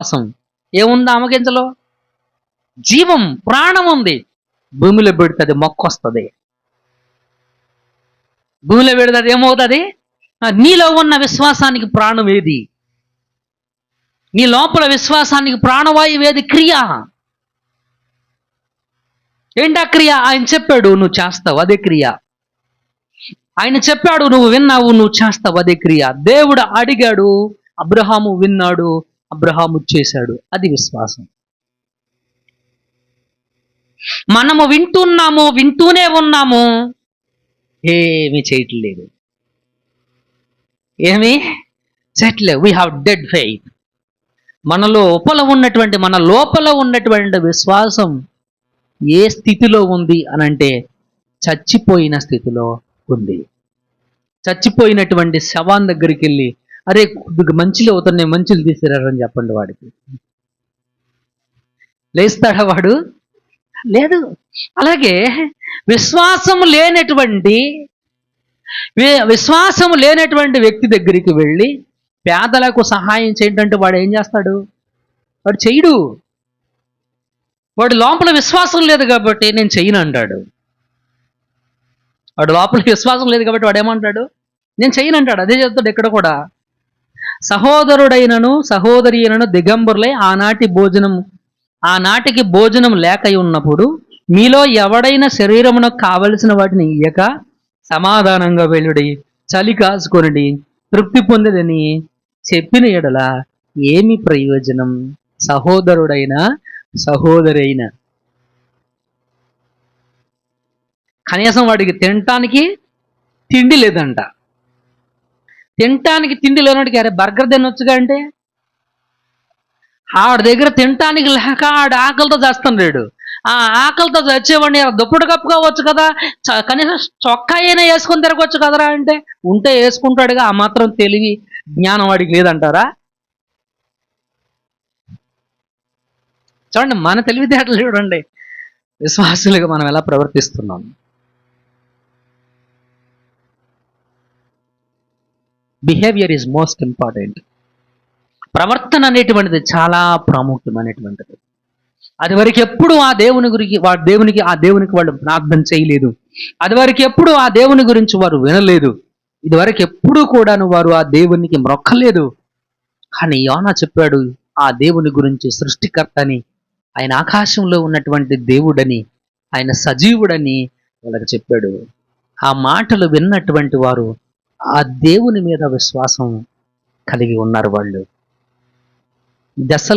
విశ్వాసం. ఏముంది ఆమగింజలో జీవం ప్రాణం ఉంది. భూమిలో పెడితే అది మొక్క వస్తుంది. భూమిలో పెడితే అది ఏమవుతుంది? నీలో ఉన్న విశ్వాసానికి ప్రాణం ఏది? నీ లోపల విశ్వాసానికి ప్రాణవాయువు ఏది? క్రియ. ఏంటా క్రియ? ఆయన చెప్పాడు నువ్వు చేస్తావు అదే క్రియ. ఆయన చెప్పాడు నువ్వు విన్నావు నువ్వు చేస్తావు అదే క్రియ. దేవుడు అడిగాడు అబ్రహాము విన్నాడు అబ్రహాము చేశాడు. అది విశ్వాసం. మనము వింటున్నాము వింటూనే ఉన్నాము. ఏమి చేయట్లేదు. ఏమి? చేయట్లేదు వీ హ్యావ్ డెడ్ ఫెయిత్ మన లోపల ఉన్నటువంటి మన లోపల ఉన్నటువంటి విశ్వాసం ఏ స్థితిలో ఉంది అనంటే చచ్చిపోయిన స్థితిలో ఉంది. చచ్చిపోయినటువంటి శవాన్ దగ్గరికి వెళ్ళి అరే మంచిలో మంచిలు అవుతున్నాయి మంచులు తీసిరారని చెప్పండి వాడికి. లేస్తాడా వాడు? లేదు. అలాగే విశ్వాసం లేనటువంటి విశ్వాసం లేనటువంటి వ్యక్తి దగ్గరికి వెళ్ళి పేదలకు సహాయం చేయటంటే వాడు ఏం చేస్తాడు? వాడు చెయ్యడు. వాడు లోపల విశ్వాసం లేదు కాబట్టి నేను చెయ్యను అంటాడు. వాడు లోపల విశ్వాసం లేదు కాబట్టి వాడు ఏమంటాడు? నేను చెయ్యను అంటాడు. అదే చెప్తాడు ఇక్కడ కూడా. సహోదరుడైనను సహోదరి అయినను దిగంబరులై ఆనాటి భోజనం ఆనాటికి భోజనం లేక ఉన్నప్పుడు మీలో ఎవడైనా శరీరమునకు కావలసిన వాటిని ఇయ్యక సమాధానంగా వెళ్ళుడి చలి కాసుకొనిడి తృప్తి పొందదని చెప్పిన ఎడల ఏమి ప్రయోజనం? సహోదరుడైన సహోదరైన. కనీసం వాడికి తినటానికి తిండి లేదంట. తినటానికి తిండి లేనోడికి అరే బర్గర్ తినొచ్చుగా అంటే? ఆవిడ దగ్గర తినటానికి లేక ఆడ ఆకలితో చేస్తున్నాడు ఆ ఆకలితో చచ్చేవాడిని దుప్పటి కప్పుకోవచ్చు కదా చ- కనీసం చొక్కా అయినా వేసుకొని తిరగవచ్చు కదరా అంటే. ఉంటే వేసుకుంటాడుగా ఆ మాత్రం తెలివి జ్ఞానం వాడికి లేదంటారా? చూడండి మన తెలివితేటలు చూడండి. విశ్వాసులుగా మనం ఎలా ప్రవర్తిస్తున్నాం? Behaviour is most important. ప్రవర్తన అనేటువంటిది చాలా ప్రాముఖ్యమైనటువంటిది. అది వరకు ఎప్పుడు ఆ దేవుని గురించి వాడు దేవునికి ఆ దేవునికి వాళ్ళు ప్రార్థన చేయలేదు. అది వరకు ఎప్పుడు ఆ దేవుని గురించి వారు వినలేదు. ఇది వరకు ఎప్పుడు కూడాను వారు ఆ దేవునికి మొక్కలేదు కానీ యోనా చెప్పాడు ఆ దేవుని గురించి సృష్టికర్తని ఆయన ఆకాశంలో ఉన్నటువంటి దేవుడని ఆయన సజీవుడని వాళ్ళకి చెప్పాడు. ఆ మాటలు విన్నటువంటి వారు ఆ దేవుని మీద విశ్వాసం కలిగి ఉన్నారు వాళ్ళు. దశ